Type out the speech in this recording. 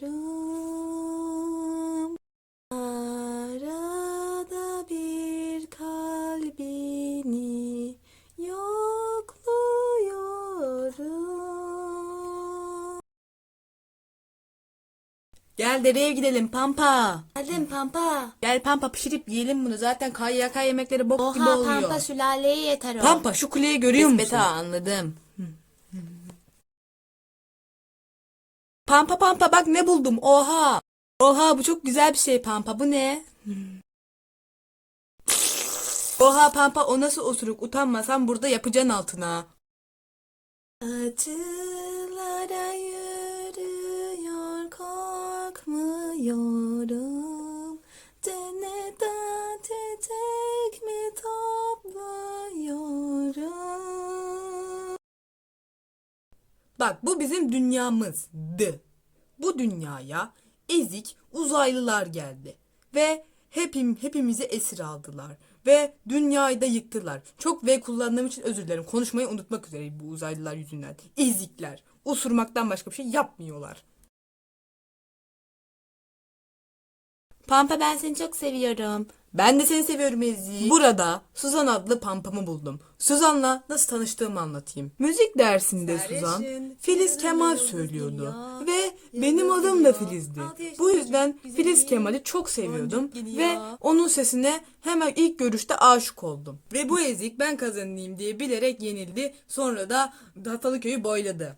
yaşarım. Arada bir kalbini yokluyorum. Gel dereye gidelim Pampa. Geldim Pampa. Gel Pampa pişirip yiyelim bunu. Zaten KYK yemekleri bok gibi Oha oluyor. Pampa sülaleye yeter o. Pampa şu kuleyi görüyor musun? Beta anladım. Hı. Pampa Pampa bak ne buldum. Oha. Oha bu çok güzel bir şey Pampa. Bu ne? Oha Pampa o nasıl osuruk? Utanmasan burada yapacaksın altına. Acılara yürüyor korkmuyorum. Bak bu bizim dünyamızdı. Bu dünyaya ezik uzaylılar geldi ve hepim hepimizi esir aldılar ve dünyayı da yıktılar. Çok V kullandığım için özür dilerim. Konuşmayı unutmak üzereyim bu uzaylılar yüzünden. Ezikler. Osurmaktan başka bir şey yapmıyorlar. Pampa ben seni çok seviyorum. Ben de seni seviyorum Ezgi. Burada Suzan adlı pampamı buldum. Suzan'la nasıl tanıştığımı anlatayım. Müzik dersinde Suzan Filiz Kemal söylüyordu. Ve benim adım da Filiz'di. Bu yüzden Filiz Kemal'i çok seviyordum. Ve onun sesine hemen ilk görüşte aşık oldum. Ve bu ezik ben kazanayım diye bilerek yenildi. Sonra da Hatalı köyü boyladı.